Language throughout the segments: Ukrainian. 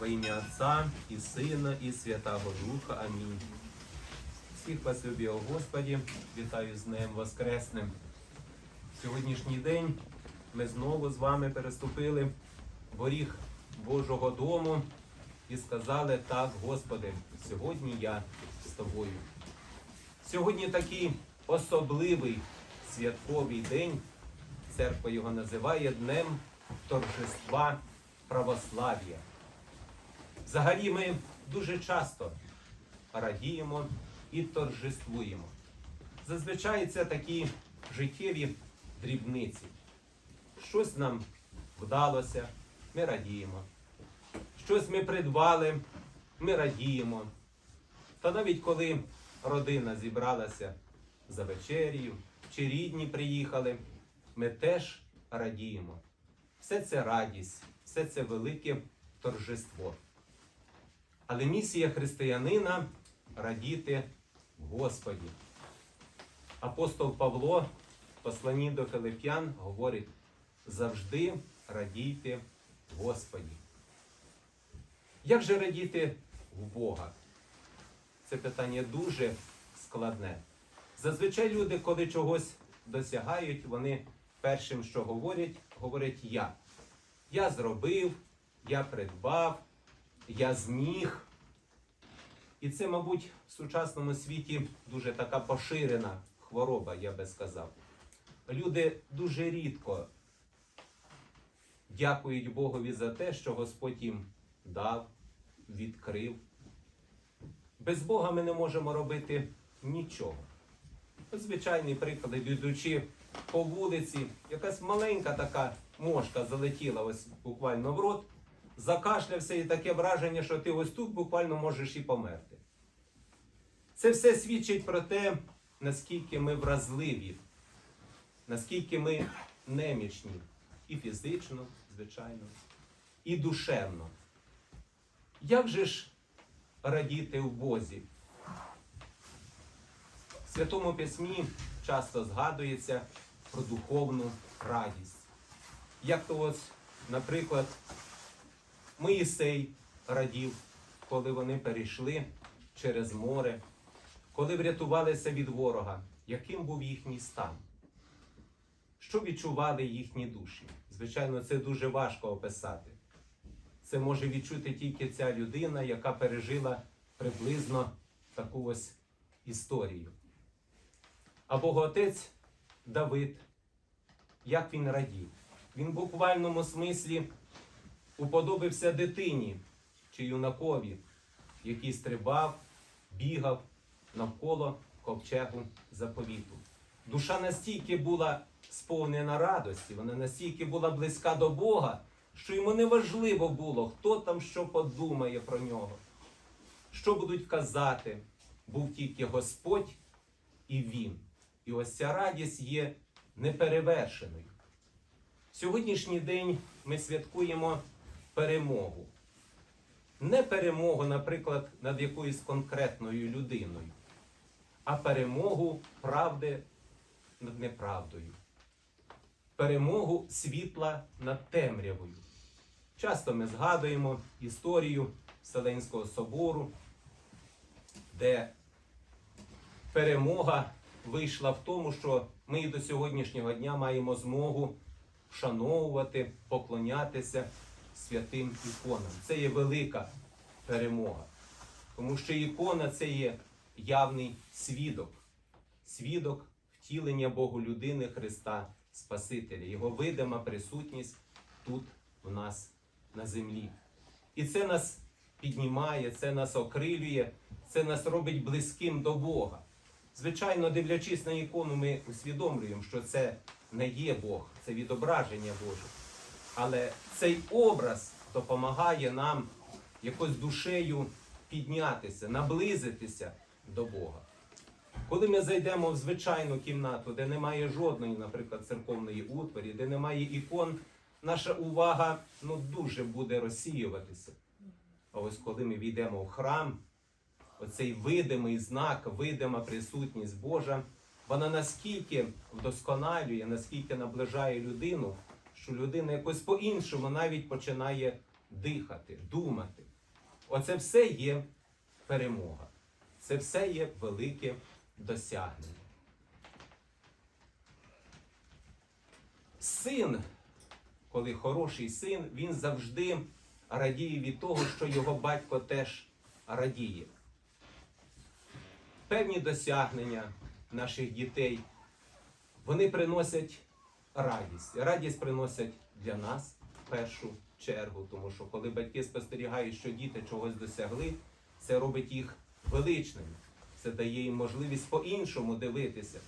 Во ім'я Отця і Сина, і Святого Духа. Амінь. Всіх вас любі, о Господі, вітаю з Днем Воскресним. Сьогоднішній день ми знову з вами переступили воріг Божого дому і сказали так, Господи, сьогодні я з тобою. Сьогодні такий особливий святковий день. Церква його називає Днем торжества православ'я. Взагалі ми дуже часто радіємо і торжествуємо. Зазвичай це такі життєві дрібниці. Щось нам вдалося, ми радіємо. Щось ми придбали, ми радіємо. Та навіть коли родина зібралася за вечерію, чи рідні приїхали, ми теж радіємо. Все це радість, все це велике торжество. Але місія християнина радіти Господі. Апостол Павло в посланні до Филип'ян говорить: завжди радійте Господі. Як же радіти в Бога? Це питання дуже складне. Зазвичай люди, коли чогось досягають, вони першим, що говорять, говорять я. Я зробив, я придбав, я зміг. І це, мабуть, в сучасному світі дуже така поширена хвороба, я би сказав. Люди дуже рідко дякують Богові за те, що Господь їм дав, відкрив. Без Бога ми не можемо робити нічого. Звичайний приклад, йдучи по вулиці, якась маленька така мошка залетіла ось буквально в рот, закашлявся і таке враження, що ти ось тут буквально можеш і померти. Це все свідчить про те, наскільки ми вразливі, наскільки ми немічні і фізично, звичайно, і душевно. Як же ж радіти в Бозі? В Святому Письмі часто згадується про духовну радість. Як то ось, наприклад, Моїсей радів, коли вони перейшли через море, коли врятувалися від ворога, яким був їхній стан? Що відчували їхні душі? Звичайно, це дуже важко описати. Це може відчути тільки ця людина, яка пережила приблизно таку ось історію. А Богоотець Давид, як він радів? Він в буквальному смислі уподобився дитині чи юнакові, який стрибав, бігав навколо ковчегу заповіту. Душа настільки була сповнена радості, вона настільки була близька до Бога, що йому не важливо було, хто там що подумає про нього, що будуть казати. Був тільки Господь і Він. І ось ця радість є неперевершеною. Сьогоднішній день ми святкуємо перемогу. Не перемогу, наприклад, над якоюсь конкретною людиною, а перемогу правди над неправдою. Перемогу світла над темрявою. Часто ми згадуємо історію Вселенського собору, де перемога вийшла в тому, що ми і до сьогоднішнього дня маємо змогу вшановувати, поклонятися святим іконам. Це є велика перемога. Тому що ікона це є явний свідок, свідок втілення Богу людини Христа Спасителя, Його видима присутність тут в нас на землі. І це нас піднімає, це нас окрилює, це нас робить близьким до Бога. Звичайно, дивлячись на ікону, ми усвідомлюємо, що це не є Бог, це відображення Боже. Але цей образ допомагає нам якось душею піднятися, наблизитися до Бога. Коли ми зайдемо в звичайну кімнату, де немає жодної, наприклад, церковної утворі, де немає ікон, наша увага ну, дуже буде розсіюватися. А ось коли ми війдемо в храм, оцей видимий знак, видима присутність Божа, вона наскільки вдосконалює, наскільки наближає людину, що людина якось по-іншому навіть починає дихати, думати. Оце все є перемога. Це все є велике досягнення. Син, коли хороший син, він завжди радіє від того, що його батько теж радіє. Певні досягнення наших дітей, вони приносять радість. Радість приносять для нас в першу чергу, тому що коли батьки спостерігають, що діти чогось досягли, це робить їх величними. Це дає їм можливість по-іншому дивитися.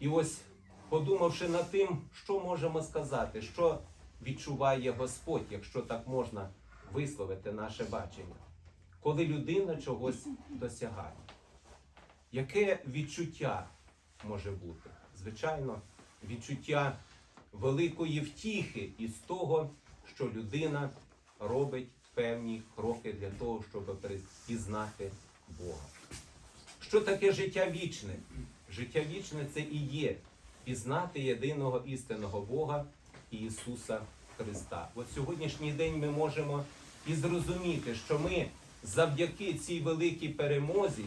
І ось, подумавши над тим, що можемо сказати, що відчуває Господь, якщо так можна висловити наше бачення, коли людина чогось досягає. Яке відчуття може бути? Звичайно, відчуття великої втіхи із того, що людина робить певні кроки для того, щоб пізнати Бога. Що таке життя вічне? Життя вічне це і є пізнати єдиного істинного Бога Ісуса Христа. От сьогоднішній день ми можемо і зрозуміти, що ми завдяки цій великій перемозі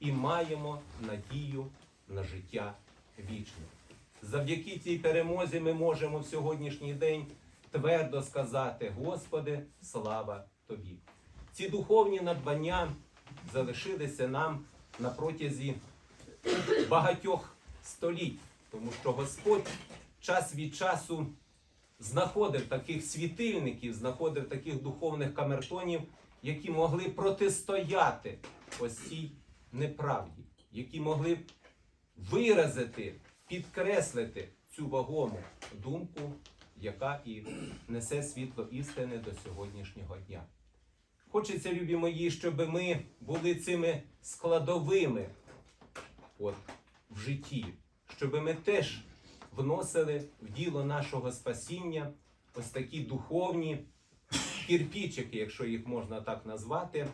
і маємо надію на життя вічне. Завдяки цій перемозі ми можемо в сьогоднішній день твердо сказати: Господи, слава Тобі! Ці духовні надбання залишилися нам на протязі багатьох століть, тому що Господь час від часу знаходив таких світильників, знаходив таких духовних камертонів, які могли протистояти ось цій неправді, які могли виразити, підкреслити цю вагому думку, яка і несе світло істини до сьогоднішнього дня. Хочеться, любі мої, щоб ми були цими складовими от, в житті, щоб ми теж вносили в діло нашого спасіння ось такі духовні кірпічики, якщо їх можна так назвати,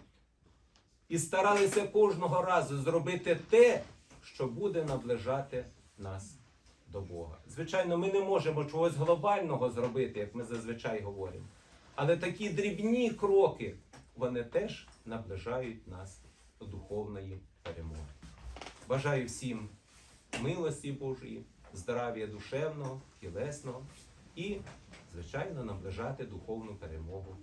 і старалися кожного разу зробити те, що буде наближати нас до Бога. Звичайно, ми не можемо чогось глобального зробити, як ми зазвичай говоримо. Але такі дрібні кроки, вони теж наближають нас до духовної перемоги. Бажаю всім милості Божої, здрав'я душевного, тілесного і, звичайно, наближати духовну перемогу